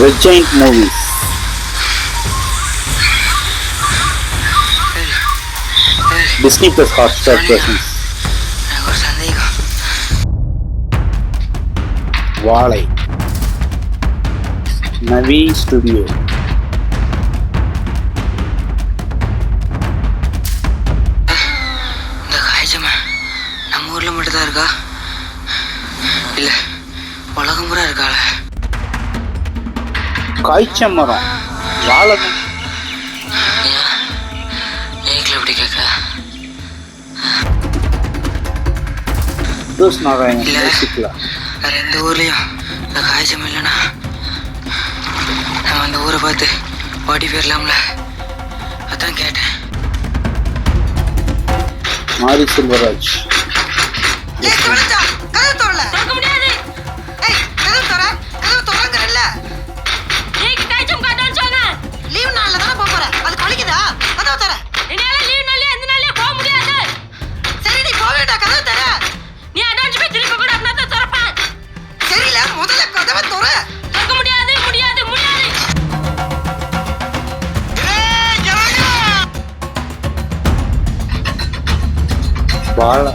Red Giant Movies Disney Plus Hotstar presence Vaazhai Navvi studio இந்த காய்ச்சமா நம்ம ஊர்ல மட்டும்தான் இருக்கா? இல்ல உலகம் பூரா இருக்காள? காய்ச்ச மரம் வாழை தோஸ் நாராயணன். பேசிக்கலாம் வேற எந்த ஊர்லயும் இந்த காய்ச்சம் இல்லைன்னா நம்ம அந்த ஊரை பார்த்து ஓடி போயிடலாம்ல அதான் கேட்டேன். மாரி செல்வராஜ். கதவை திற. ஏய், ஜனங்க! வாழை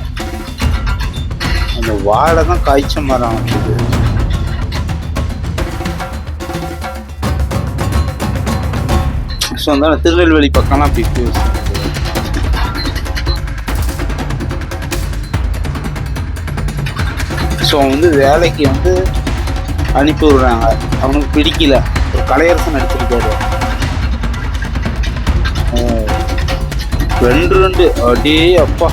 அந்த வாழை தான் காய்ச்ச மரம் இருக்குது ஸோ அந்த திருநெல்வேலி பக்கம்லாம் அப்படி பேசு ஸோ வந்து வேலைக்கு வந்து அனுப்பி விடுறாங்க. அவனுக்கு பிடிக்கல. ஒரு கலையரசன் நடிச்சிருக்காரு ரெண்டு ரெண்டு. அடே அப்பா.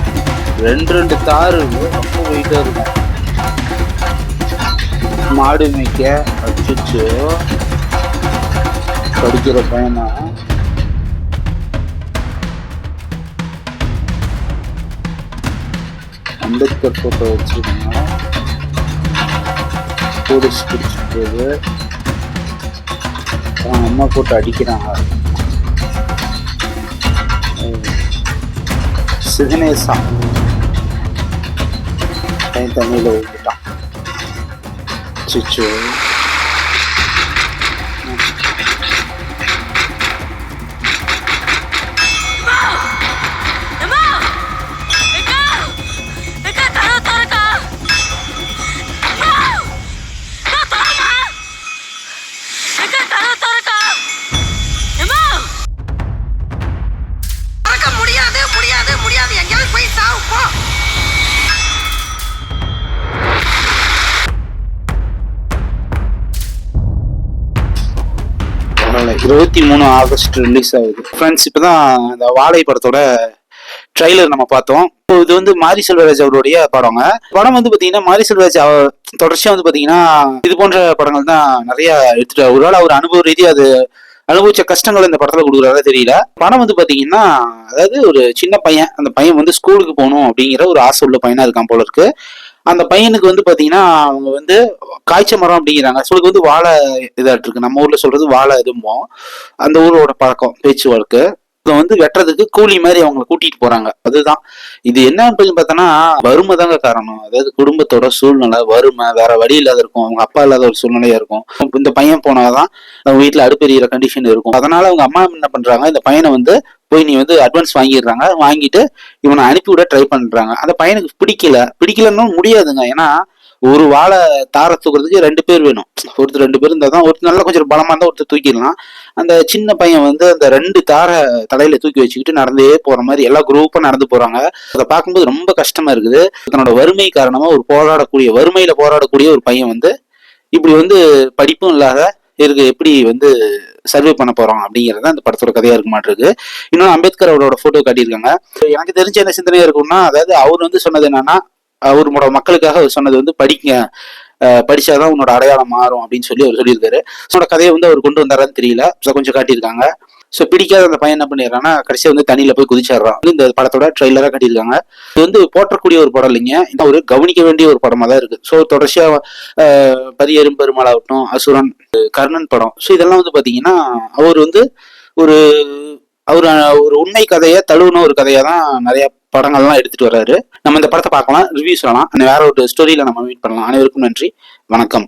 ரெண்டு ரெண்டு தார். ரொம்ப வெயிட்டாக இருக்கும் மாடு மேய்க்க. அச்சுச்சு. படிக்கிற பையனா? அம்பேத்கர் போட்டோ வச்சிருக்காங்க போலீஸ் பிடிச்சிட்டு போகுது அவன் அம்மா போட்டு அடிக்கிறாங்க. சிவனேசா. பையன் தண்ணியில் விட்டுட்டான் சிச்சு இருபத்தி மூணு ஆகஸ்ட் ரிலீஸ் ஆகுது. ஃப்ரெண்ட்ஸ் இப்பதான் இந்த வாழை படத்தோட ட்ரைலர் நம்ம பார்த்தோம். இப்போ இது வந்து மாரி செல்வராஜ் அவருடைய படங்க. படம் வந்து பார்த்தீங்கன்னா மாரி செல்வராஜ் அவர் தொடர்ச்சியாக வந்து பார்த்தீங்கன்னா இது போன்ற படங்கள் தான் நிறைய எடுத்துட்டு ஒருவேளை அவர் அனுபவ ரீதியாக அது அனுபவிச்ச கஷ்டங்கள் இந்த படத்துல கொடுக்குறாரா தெரியல. படம் வந்து பாத்தீங்கன்னா அதாவது ஒரு சின்ன பையன் அந்த பையன் வந்து ஸ்கூலுக்கு போகணும் அப்படிங்கிற ஒரு ஆசை உள்ள பையனா இருக்கான் போல இருக்கு. அந்த பையனுக்கு வந்து பாத்தீங்கன்னா அவங்க வந்து காய்ச்ச மரம் அப்படிங்கிறாங்க. சொல்லுக்கு வந்து வாழை இதாட்டு இருக்கு. நம்ம ஊர்ல சொல்றது வாழை இதுவும் அந்த ஊரோட பழக்கம் பேச்சு வழக்கு. இதை வந்து வெட்டுறதுக்கு கூலி மாதிரி அவங்களை கூட்டிட்டு போறாங்க. அதுதான். இது என்ன அப்படின்னு பார்த்தோன்னா வறுமை தாங்க காரணம். அதாவது குடும்பத்தோட சூழ்நிலை வறுமை வேற வழி இல்லாத இருக்கும். அவங்க அப்பா இல்லாத ஒரு சூழ்நிலையா இருக்கும். இந்த பையன் போனாதான் அவங்க வீட்டுல அடுப்பெறிகிற கண்டிஷன் இருக்கும். அதனால அவங்க அம்மா என்ன பண்றாங்க இந்த பையனை வந்து போய் நீ வந்து அட்வான்ஸ் வாங்கிடுறாங்க. வாங்கிட்டு இவனை அனுப்பிவிட ட்ரை பண்ணுறாங்க அந்த பையனுக்கு பிடிக்கல. பிடிக்கலன்னு முடியாதுங்க. ஏன்னா ஒரு வாழை தார தூக்குறதுக்கு ரெண்டு பேர் வேணும். ஒருத்தர் ரெண்டு பேர் இருந்தால் தான் ஒருத்தர் நல்லா கொஞ்சம் பலமாக இருந்தால் ஒருத்தர் தூக்கிடலாம். அந்த சின்ன பையன் வந்து அந்த ரெண்டு தார தலையில தூக்கி வச்சுக்கிட்டு நடந்தே போகிற மாதிரி எல்லா குரூப்பாக நடந்து போகிறாங்க அதை பார்க்கும்போது ரொம்ப கஷ்டமாக இருக்குது. தன்னோட வறுமை காரணமாக ஒரு போராடக்கூடிய வறுமையில் போராடக்கூடிய ஒரு பையன் வந்து இப்படி வந்து படிப்பும் இல்லாத இருக்கு. எப்படி வந்து சர்வே பண்ண போறோம் அப்படிங்கிறது தான் படத்தோட கதையா இருக்க மாட்டிருக்கு. இன்னொன்று அம்பேத்கர் அவரோட போட்டோ காட்டியிருக்காங்க. எனக்கு தெரிஞ்ச என்ன சிந்தனையா இருக்கும்னா அதாவது அவர் வந்து சொன்னது என்னன்னா அவரோட மக்களுக்காக அவர் சொன்னது வந்து படிக்க படிச்சாதான் உன்னோட அடையாளம் மாறும் அப்படின்னு சொல்லி அவர் சொல்லியிருக்காரு. ஸோ கதையை வந்து அவர் கொண்டு வந்தாரான்னு தெரியல. கொஞ்சம் காட்டியிருக்காங்க. ஸோ பிடிக்காத அந்த பையன் என்ன பண்ணிடுறான்னா கடைசியாக வந்து தண்ணியில் போய் குதிச்சிடுறான். இந்த படத்தோட ட்ரெயிலராக கட்டியிருக்காங்க. இது வந்து போற்றக்கூடிய ஒரு படம் இல்லைங்க. இது ஒரு கவனிக்க வேண்டிய ஒரு படமாக தான் இருக்குது ஸோ தொடர்ச்சியாக அஹ், பரியரும் அசுரன் கர்ணன் படம். ஸோ இதெல்லாம் வந்து பார்த்தீங்கன்னா அவர் வந்து ஒரு அவர் ஒரு உண்மை கதையை தழுவுன ஒரு கதையாக தான் நிறைய படங்கள்லாம் எடுத்துகிட்டு வர்றாரு. நம்ம இந்த படத்தை பார்க்கலாம் ரிவ்யூ சொல்லலாம். வேற ஒரு ஸ்டோரியில் நம்ம மீட் பண்ணலாம். அனைவருக்கும் நன்றி. வணக்கம்.